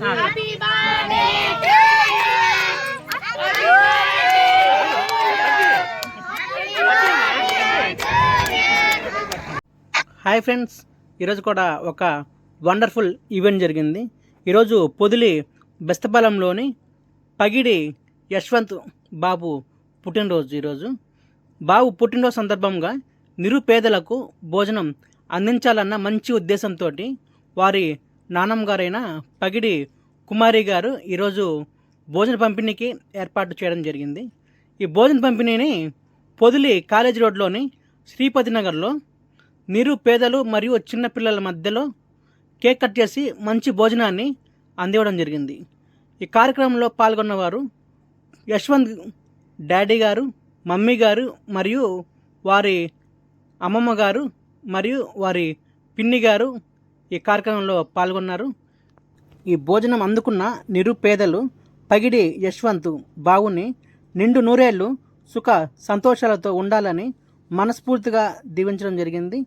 Hi friends ఈరోజు కూడా ఒక వండర్ఫుల్ ఈవెంట్ జరిగింది. ఈరోజు పొదిలి బెస్తపాలెంలోని పగిడి యశ్వంత్ బాబు పుట్టినరోజు ఈరోజు బాబు పుట్టినరోజు సందర్భంగా నిరుపేదలకు భోజనం అందించాలన్న మంచి ఉద్దేశంతో వారి నానమ్మగారైన పగిడి కుమారి గారు ఈరోజు భోజన పంపిణీకి ఏర్పాటు చేయడం జరిగింది. ఈ భోజన పంపిణీని పొదిలి కాలేజీ రోడ్లోని శ్రీపతి నగర్లో నిరుపేదలు మరియు చిన్నపిల్లల మధ్యలో కేక్ కట్ చేసి మంచి భోజనాన్ని అందివ్వడం జరిగింది. ఈ కార్యక్రమంలో పాల్గొన్నవారు యశ్వంత్ డాడీ గారు మమ్మీ గారు మరియు వారి అమ్మమ్మ గారు మరియు వారి పిన్ని గారు ఈ కార్యక్రమంలో పాల్గొన్నారు. ఈ భోజనం అందుకున్న నిరుపేదలు పగిడి యశ్వంత్ బావుని నిండు నూరేళ్ళు సుఖ సంతోషాలతో ఉండాలని మనస్ఫూర్తిగా దీవించడం జరిగింది.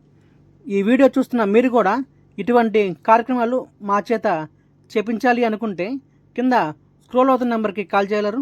ఈ వీడియో చూస్తున్న మీరు కూడా ఇటువంటి కార్యక్రమాలు మా చేత చేపించాలి అనుకుంటే కింద స్క్రోల్ అవుతున్న నెంబర్కి కాల్ చేయగలరు.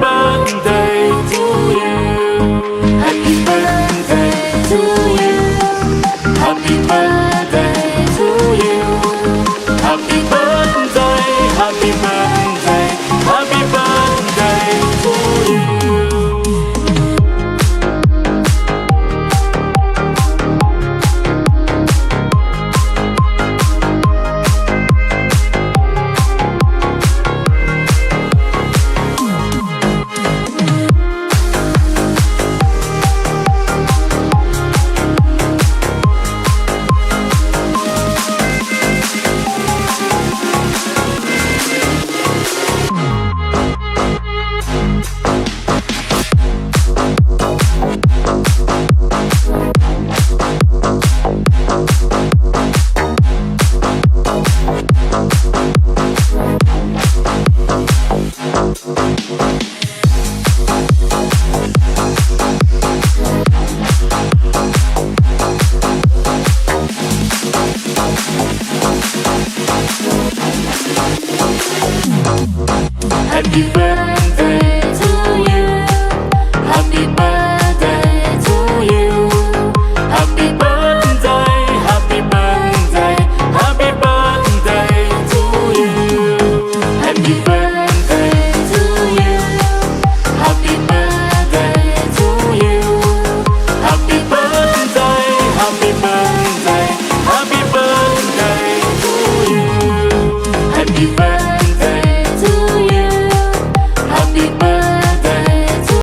You back.